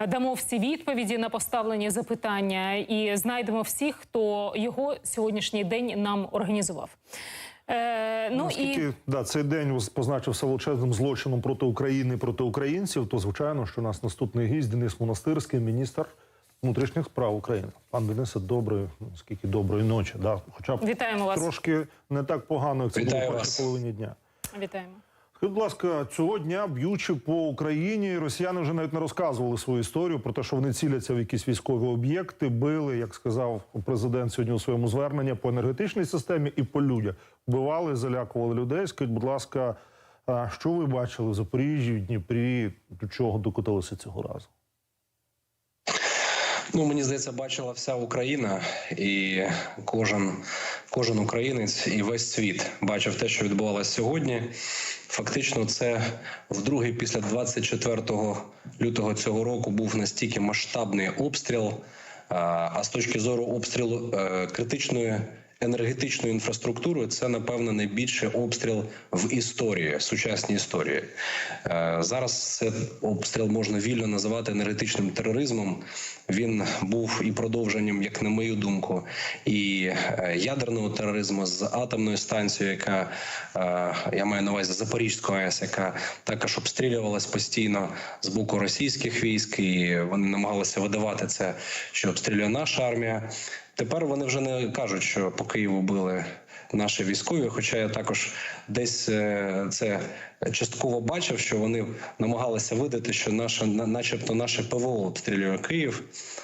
Дамо всі відповіді на поставлені запитання і знайдемо всіх, хто його сьогоднішній день нам організував. Е, ну і да, цей день позначився величезним злочином проти України, проти українців, то звичайно, що у нас наступний гість Денис Монастирський, міністр внутрішніх справ України. Пан Денисе, доброї, скільки доброї ночі. Да, хоча б Вітаємо вас. трошки не так погано, як це Вітаю було в першій половині дня. вітаємо. Будь ласка, цього дня, б'ючи по Україні, росіяни вже навіть не розказували свою історію про те, що вони ціляться в якісь військові об'єкти, били, як сказав президент сьогодні у своєму зверненні по енергетичній системі і по людях. Вбивали, залякували людей. Скажіть, будь ласка, що ви бачили в Запоріжжі, в Дніпрі? До чого докотилися цього разу? Ну мені здається, бачила вся Україна, і кожен, кожен українець і весь світ бачив те, що відбувалося сьогодні. Фактично, це вдруге після 24 лютого цього року був настільки масштабний обстріл. А з точки зору обстрілу е, критичної енергетичної інфраструктури, це напевно найбільший обстріл в історії, в сучасній історії. Е, Зараз це обстріл можна вільно називати енергетичним тероризмом. Він був і продовженням, як на мою думку, і е, ядерного тероризму з атомною станцією, яка е, я маю на увазі Запорізьку АЕС, яка також обстрілювалась постійно з боку російських військ, і вони намагалися видавати це, що обстрілює наша армія. Тепер вони вже не кажуть, що по Києву били наші військові. Хоча я також десь е, це частково бачив, що вони намагалися видати, що наше, на- начебто, наше ПВО обстрілює Київ,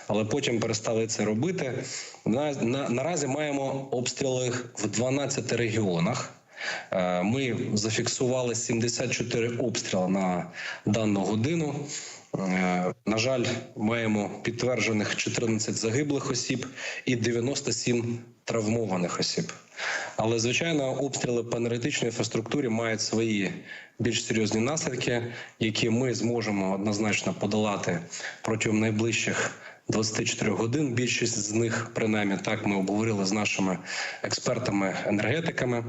але потім перестали це робити. На, на, наразі маємо обстріли в 12 регіонах. Е, Ми зафіксували 74 обстріли на дану годину. Е, На жаль, маємо підтверджених 14 загиблих осіб і 97 травмованих осіб. Але звичайно, обстріли по енергетичній інфраструктурі мають свої більш серйозні наслідки, які ми зможемо однозначно подолати протягом найближчих 24 годин. Більшість з них, принаймні, так ми обговорили з нашими експертами-енергетиками.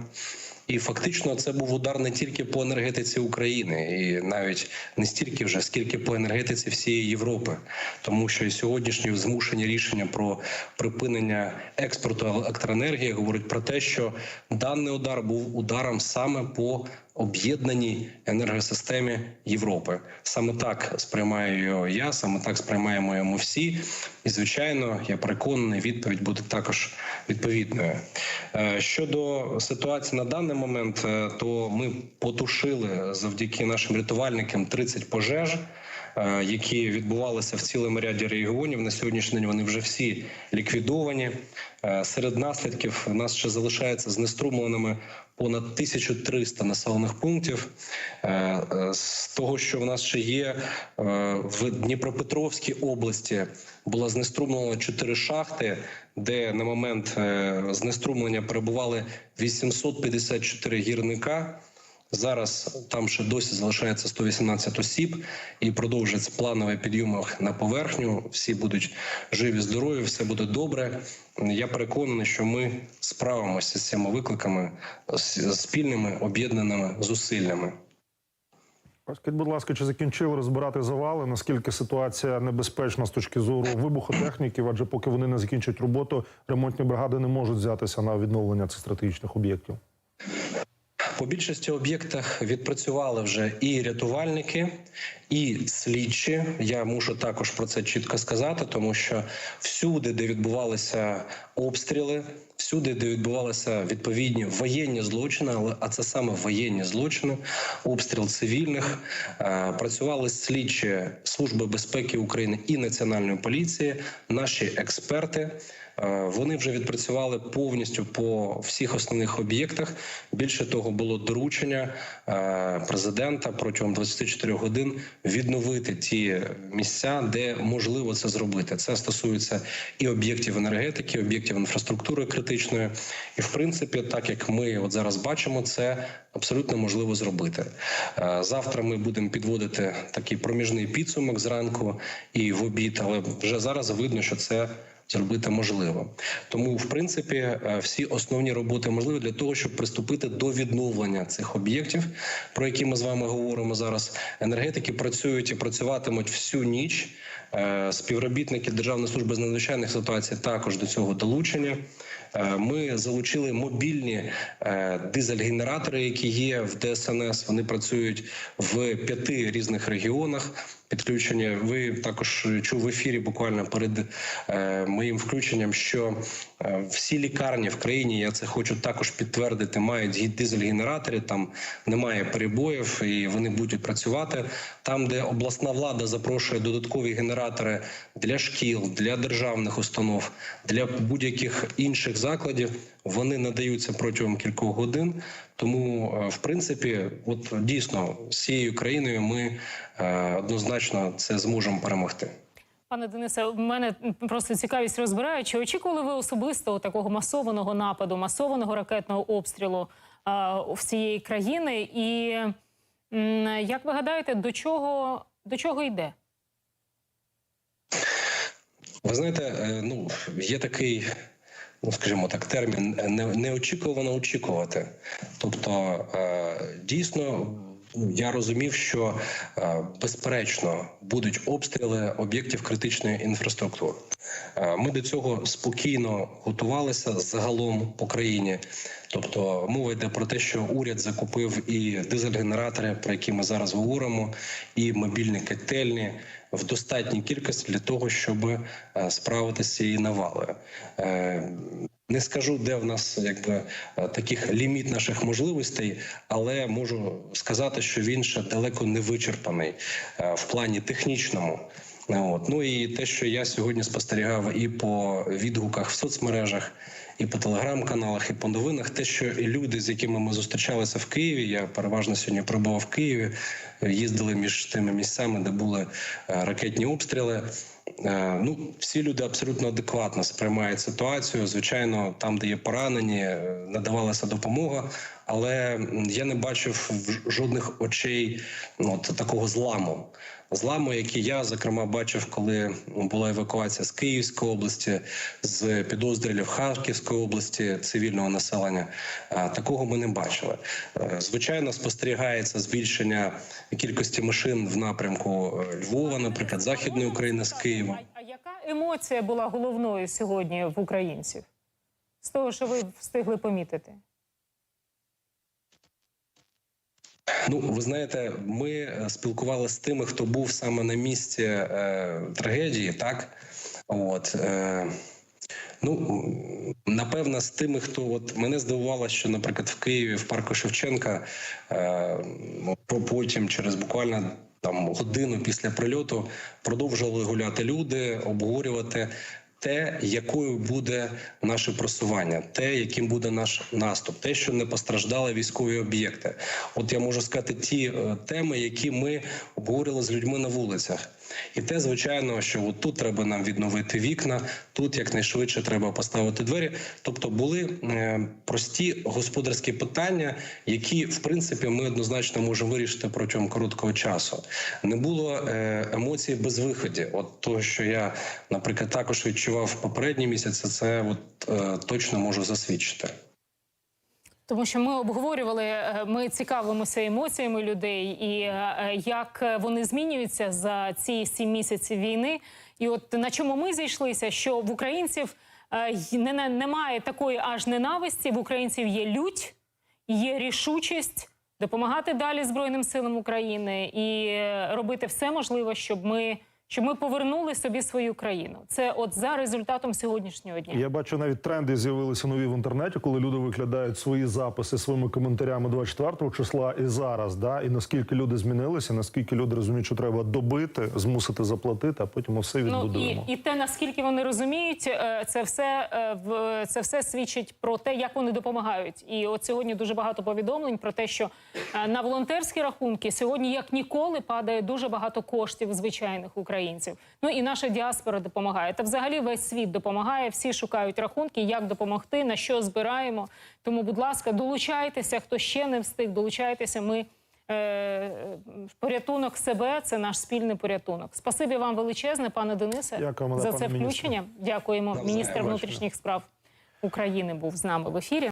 І фактично це був удар не тільки по енергетиці України, і навіть не стільки вже, скільки по енергетиці всієї Європи, тому що і сьогоднішні змушені рішення про припинення експорту електроенергії говорять про те, що даний удар був ударом саме по об'єднаній енергосистемі Європи. Саме так сприймаю його я, саме так сприймаємо йому всі. І звичайно, я переконаний, відповідь буде також відповідною. Е, Щодо ситуації на даний момент, е, то ми потушили завдяки нашим рятувальникам 30 пожеж. Е, Які відбувалися в цілому ряді регіонів на сьогоднішній день, вони вже всі ліквідовані. Е, Серед наслідків у нас ще залишається знеструмленими понад 1300 населених пунктів. Е, З того, що в нас ще є в Дніпропетровській області, було знеструмлено 4 шахти, де на момент знеструмлення перебували 854 гірника. Зараз там ще досі залишається 118 осіб і продовжується плановий підйом на поверхню. Всі будуть живі, здорові, все буде добре. Я переконаний, що ми справимося з цими викликами спільними об'єднаними зусиллями. Скажіть, будь ласка, чи закінчили розбирати завали? Наскільки ситуація небезпечна з точки зору вибухотехніків? Адже поки вони не закінчать роботу, ремонтні бригади не можуть взятися на відновлення цих стратегічних об'єктів. По більшості об'єктах відпрацювали вже і рятувальники, і слідчі. Я мушу також про це чітко сказати, тому що всюди, де відбувалися обстріли, всюди, де відбувалися відповідні воєнні злочини, але а це саме воєнні злочини, обстріл цивільних, е, працювали слідчі служби безпеки України і національної поліції, наші експерти. Е, Вони вже відпрацювали повністю по всіх основних об'єктах. Більше того, було доручення е, президента протягом 24 годин відновити ті місця, де можливо це зробити. Це стосується і об'єктів енергетики, об'єктів інфраструктури критичної. І в принципі, так як ми от зараз бачимо, це абсолютно можливо зробити. Е, Завтра ми будемо підводити такий проміжний підсумок зранку і в обід, але вже зараз видно, що це зробити можливо. Тому, в принципі, е, всі основні роботи можливі для того, щоб приступити до відновлення цих об'єктів, про які ми з вами говоримо зараз. Енергетики працюють і працюватимуть всю ніч. Е, Співробітники Державної служби з надзвичайних ситуацій також до цього долучені. Е, Ми залучили мобільні е, дизель-генератори, які є в ДСНС. Вони працюють в п'яти різних регіонах. Підключені. Ви також чув в ефірі буквально перед е, моїм включенням, що е, всі лікарні в країні, я це хочу також підтвердити, мають дизель-генератори. Там немає перебоїв, і вони будуть працювати. Там, де обласна влада запрошує додаткові генератори для шкіл, для державних установ, для будь-яких інших закладів, вони надаються протягом кількох годин. Тому, е, в принципі, от дійсно з цією країною ми е, однозначно це зможемо перемогти. Пане Денисе, в мене просто цікавість розбирає. Чи очікували ви особисто такого масованого нападу, масованого ракетного обстрілу а, всієї країни? І як ви гадаєте, до чого, до чого йде? Ви знаєте, е, ну є такий, ну скажімо так, термін неочікувано очікувати. Тобто, е, дійсно, ну, я розумів, що е, безперечно будуть обстріли об'єктів критичної інфраструктури. Ми до цього спокійно готувалися загалом по країні. Тобто мова йде про те, що уряд закупив і дизель-генератори, про які ми зараз говоримо, і мобільні котельні в достатній кількості для того, щоб е, справитися з цією навалою. Е, Не скажу, де в нас якби е, таких ліміт наших можливостей, але можу сказати, що він ще далеко не вичерпаний в плані технічному. От. Ну і те, що я сьогодні спостерігав і по відгуках в соцмережах, і по телеграм-каналах, і по новинах, те, що люди, з якими ми зустрічалися в Києві, я переважно сьогодні прибував в Києві, їздили між тими місцями, де були е, ракетні обстріли. Е, Ну, всі люди абсолютно адекватно сприймають ситуацію. Звичайно, там, де є поранені, е, надавалася допомога, але я не бачив в- жодних очей ну, от, такого зламу. Зламу, який я зокрема бачив, коли була евакуація з Київської області, з підозрілів Харківської області цивільного населення. Такого ми не бачили. Е, Звичайно, спостерігається збільшення кількості машин в напрямку е, Львова, наприклад, Західної України з Києва. А, а яка емоція була головною сьогодні в українців? З того, що ви встигли помітити? Ну, ви знаєте, ми е, спілкувалися з тими, хто був саме на місці е, трагедії, так от. Е, Ну напевно, з тими, хто от мене здивувало, що, наприклад, в Києві в парку Шевченка е, по- потім, через буквально там годину після прильоту, продовжували гуляти люди, обговорювати те, якою буде наше просування, те, яким буде наш наступ, те, що не постраждали військові об'єкти. От я можу сказати ті е, теми, які ми обговорили з людьми на вулицях. І те, звичайно, що от тут треба нам відновити вікна, тут якнайшвидше треба поставити двері. Тобто були е, прості господарські питання, які в принципі ми однозначно можемо вирішити протягом короткого часу. Не було е, емоцій без виході. От того, що я, наприклад, також відчував попередні місяці, це от е, точно можу засвідчити. Тому що ми обговорювали, е, ми цікавимося емоціями людей і е, як вони змінюються за ці сім місяців війни. І от на чому ми зійшлися, що в українців е, не, не- немає такої аж ненависті, в українців є лють, є рішучість допомагати далі Збройним силам України і е, робити все можливе, щоб ми, щоб ми повернули собі свою країну. Це от за результатом сьогоднішнього дня. Я бачу навіть тренди з'явилися нові в інтернеті, коли люди викладають свої записи своїми коментарями 24 числа і зараз. Да, і наскільки люди змінилися, наскільки люди розуміють, що треба добити, змусити заплатити, а потім усе Ну і, і те, наскільки вони розуміють, е, це все е, в це все свідчить про те, як вони допомагають. І от сьогодні дуже багато повідомлень про те, що е, на волонтерські рахунки сьогодні як ніколи падає дуже багато коштів звичайних українців. Ну і наша діаспора допомагає. Та взагалі весь світ допомагає. Всі шукають рахунки, як допомогти, на що збираємо. Тому, будь ласка, долучайтеся. Хто ще не встиг, долучайтеся. Ми е, порятунок себе це наш спільний порятунок. Спасибі вам величезне, пане Денисе, Дякуємо, за пане це включення. Дякуємо. Міністр внутрішніх справ України був з нами в ефірі.